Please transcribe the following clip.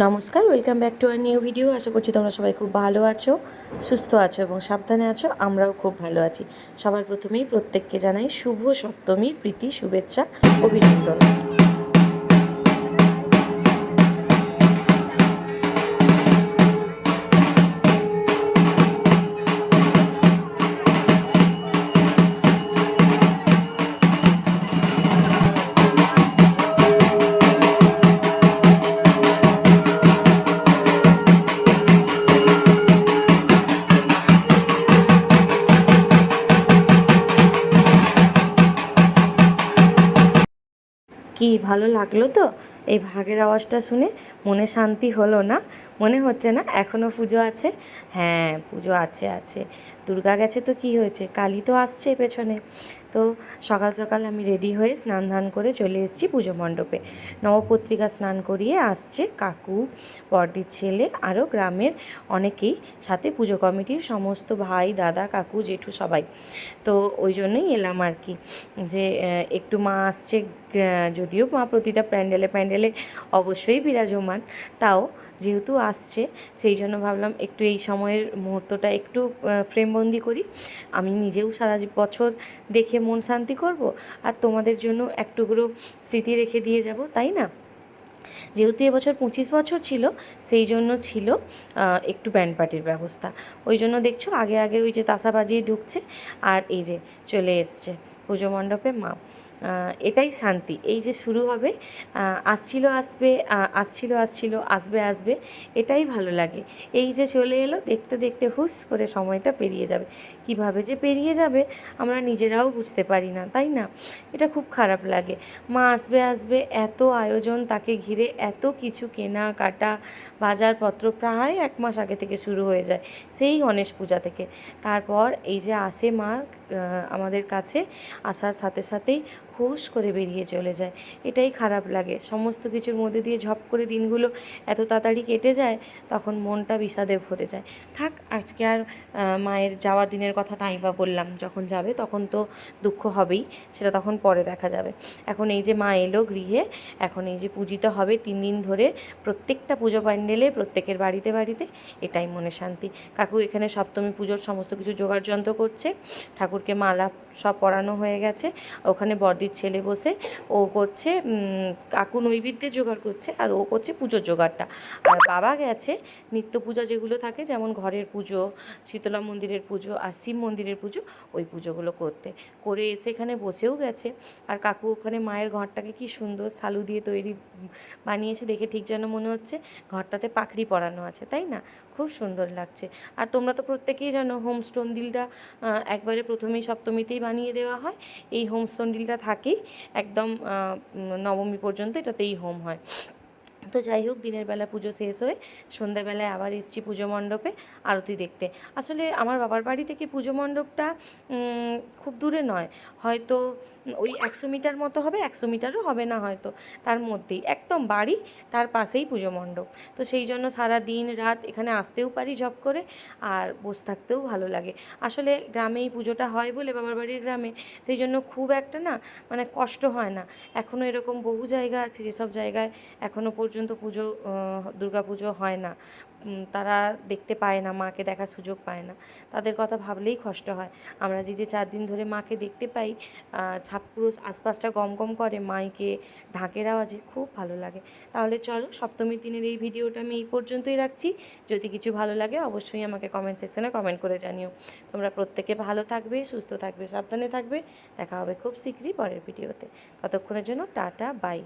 নমস্কার welcome back to our new video আশা করছি তোমরা সবাই খুব ভালো আছো, সুস্থ আছো এবং সাবধানে আছো, আমরাও খুব ভালো আছি। সবার প্রথমেই প্রত্যেককে জানাই শুভ সপ্তমী, প্রীতি, শুভেচ্ছা, অভিনন্দন। কি ভালো লাগল তো? এই ভাগের আওয়াজটা শুনে মনে শান্তি হলো না। মনে হচ্ছে না এখনও পুজো আছে? হ্যাঁ পুজো আছে আছে। দুর্গা গেছে তো কি হয়েছে? কালী তো আসছে পেছনে। তো সকাল সকাল আমি রেডি হয়ে স্নান ধান করে চলে এসেছি পুজো মণ্ডপে। নবপত্রিকা স্নান করিয়ে আসছে কাকু বর্দির ছেলে, আরও গ্রামের অনেকেই সাথে পুজো কমিটির সমস্ত ভাই, দাদা, কাকু, জেঠু সবাই। তো ওই জন্যই এলাম আর কি। যে একটু মা আসছে যদিও মা প্রতিটা প্যান্ডেলে প্যান্ডেলে অবশ্যই বিরাজমান, তাও যেহেতু আসছে, সেই জন্য ভাবলাম একটু এই সময়ের মুহূর্তটা একটু ফ্রেমবন্দি করি। আমি নিজেও সারা বছর দেখে মন শান্তি করব আর তোমাদের জন্য একটুকরো স্মৃতি রেখে দিয়ে যাব, তাই না? যেহেতু এবছর পঁচিশ বছর ছিল, সেই জন্য ছিল একটু ব্যান্ড পার্টির ব্যবস্থা। ওই জন্য দেখছ আগে আগে ওই যে তাসা বাজিয়ে ঢুকছে, আর এই যে চলে এসছে পুজো মণ্ডপে মা। এটাই শান্তি। এই যে শুরু হবে আসছিল আসবে আসছিল আসছিল, আসবে আসবে, এটাই ভালো লাগে। এই যে চলে এলো, দেখতে দেখতে হুস করে সময়টা পেরিয়ে যাবে। কীভাবে যে পেরিয়ে যাবে, আমরা নিজেরাও বুঝতে পারি না, তাই না? এটা খুব খারাপ লাগে। মা আসবে আসবে, এত আয়োজন তাকে ঘিরে এত কিছু কেনাকাটা, বাজারপত্র প্রায় এক মাস আগে থেকে শুরু হয়ে যায়, সেই গণেশ পূজা থেকে। তারপর এই যে আসে মা আমাদের কাছে, আসার সাথে সাথেই হুশ করে বেরিয়ে চলে যায়। এটাই খারাপ লাগে। সমস্ত কিছুর মধ্যে দিয়ে ঝপ করে দিনগুলো এত তাড়াতাড়ি কেটে যায়, তখন মনটা বিষাদে ভরে যায়। থাক, আজকে আর মায়ের যাওয়ার দিনের কথা নাই বা বললাম। যখন যাবে তখন তো দুঃখ হবেই, সেটা তখন পরে দেখা যাবে। এখন এই যে মা এলো গৃহে, এখন এই যে পূজিত হবে তিন দিন ধরে, প্রত্যেকটা পুজো প্যান্ডেলে, প্রত্যেকের বাড়িতে বাড়িতে, এটাই মনে শান্তি। কাকু এখানে সপ্তমী পুজোর সমস্ত কিছু জোগাড় যন্ত্র করছে। ঠাকুরকে মালা সব পরানো হয়ে গেছে। ওখানে বর্দির ছেলে বসে, ও করছে কাকু নৈবেদ্যের জোগাড় করছে আর ও করছে পুজোর জোগাড়টা। আর বাবা গেছে, নিত্য পূজা যেগুলো থাকে, যেমন ঘরের পুজো, শীতলা মন্দিরের পুজো আর শিব মন্দিরের পুজো, ওই পুজোগুলো করতে। করে এসে এখানে বসেও গেছে। আর কাকু ওখানে মায়ের ঘরটাকে কি সুন্দর সালু দিয়ে তৈরি বানিয়েছে দেখে ঠিক যেন মনে হচ্ছে ঘরটাতে পাখড়ি পরানো আছে, তাই না? খুব সুন্দর লাগছে। আর তোমরা তো প্রত্যেকেই জানো হোমস্টোন ডিলটা একবারে প্রথমেই সপ্তমীতেই বানিয়ে দেওয়া হয়। এই হোমস্টোন ডিলটা থাকেই, একদম নবমী পর্যন্ত এটাতেই হোম হয়। তো যাই হোক, দিনের বেলা পুজো শেষ হয়ে সন্ধ্যাবেলায় আবার এসেছি পুজো মণ্ডপে আরতি দেখতে। আসলে আমার বাবার বাড়ি থেকে পুজো মণ্ডপটা খুব দূরে নয়। হয়তো ওই একশো মিটার মতো হবে, একশো মিটারও হবে না হয়তো। তার মধ্যেই, একদম বাড়ি, তার পাশেই পুজো মণ্ডপ। তো সেই জন্য সারা দিন রাত এখানে আসতেও পারি ঝপ করে, আর বসে থাকতেও ভালো লাগে। আসলে গ্রামেই পুজোটা হয় বলে বাবার বাড়ির গ্রামে, সেই জন্য খুব একটা না মানে কষ্ট হয় না। এখনও এরকম বহু জায়গা আছে, যেসব জায়গায় এখনও পর্যন্ত পুজো পুজো হয় না। তারা দেখতে পায় না মাকে দেখার সুযোগ পায় না। তাদের কথা ভাবলেই কষ্ট হয়। আমরা যে যে চার দিন ধরে মাকে দেখতে পাই আহ, ছাপ পুরো আশপাশটা গম গম করে মাইকে ঢাকের আওয়াজে খুব ভালো লাগে। তাহলে চলো সপ্তমীর দিনের এই ভিডিওটা আমি এই পর্যন্তই রাখছি। যদি কিছু ভালো লাগে অবশ্যই আমাকে কমেন্ট সেকশনে কমেন্ট করে জানিও। তোমরা প্রত্যেকে ভালো থাকবে সুস্থ থাকবে সাবধানে থাকবে। দেখা হবে খুব শীঘ্রই পরের ভিডিওতে। ততক্ষণের জন্য টাটা বাই